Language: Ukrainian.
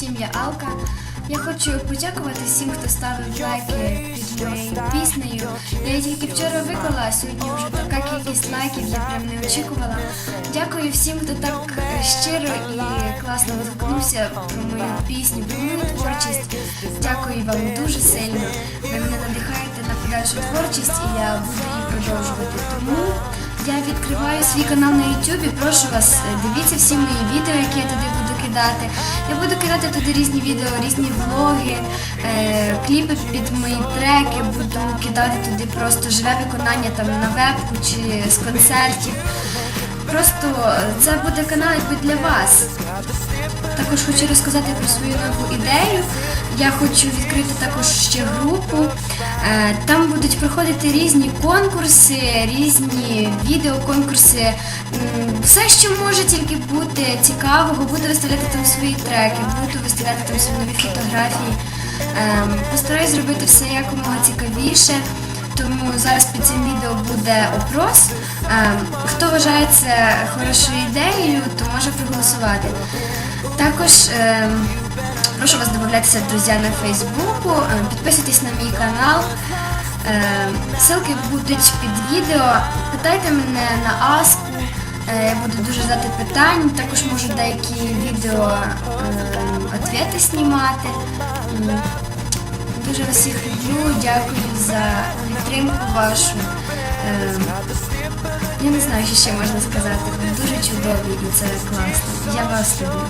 я Алка. Я хочу подякувати всім, хто ставив лайки під моєю піснею. Я її тільки вчора виклала, сьогодні вже така кількість лайків, я прям не очікувала. Дякую всім, хто так щиро і класно відгукнувся про мою пісню, про мою творчість. Дякую вам дуже сильно. Ви мене надихаєте на подальшу творчість і я буду її продовжувати. Тому я відкриваю свій канал на YouTube. Прошу вас, дивіться всі мої відео, які я туди буду. Я буду кидати туди різні відео, різні влоги, е, кліпи під мої треки, буду кидати туди просто живе виконання там на вебку чи з концертів. Просто це буде канал якби для вас. Також хочу розказати про свою нову ідею. Я хочу відкрити також ще групу. Е, Там будуть проходити різні конкурси, різні відеоконкурси. Все, що може тільки бути цікавого, буду виставляти там свої треки, буду виставляти там свої нові фотографії. Ем, Постараюсь зробити все якомога цікавіше. Тому зараз під цим відео буде опрос. Ем, Хто вважає це хорошою ідеєю, то може проголосувати. Також ем, прошу вас додатися друзі на Фейсбуку, підписуйтесь на мій канал. Ем, Ссылки будуть під відео. Питайте мене на Аску. Е, Я буду дуже задати питань. Також можу деякі відео ем, ответи знімати. Дуже вас всіх люблю, дякую за підтримку вашу. Я не знаю, що ще можна сказати. Ви дуже чудові і це класно. Я вас люблю.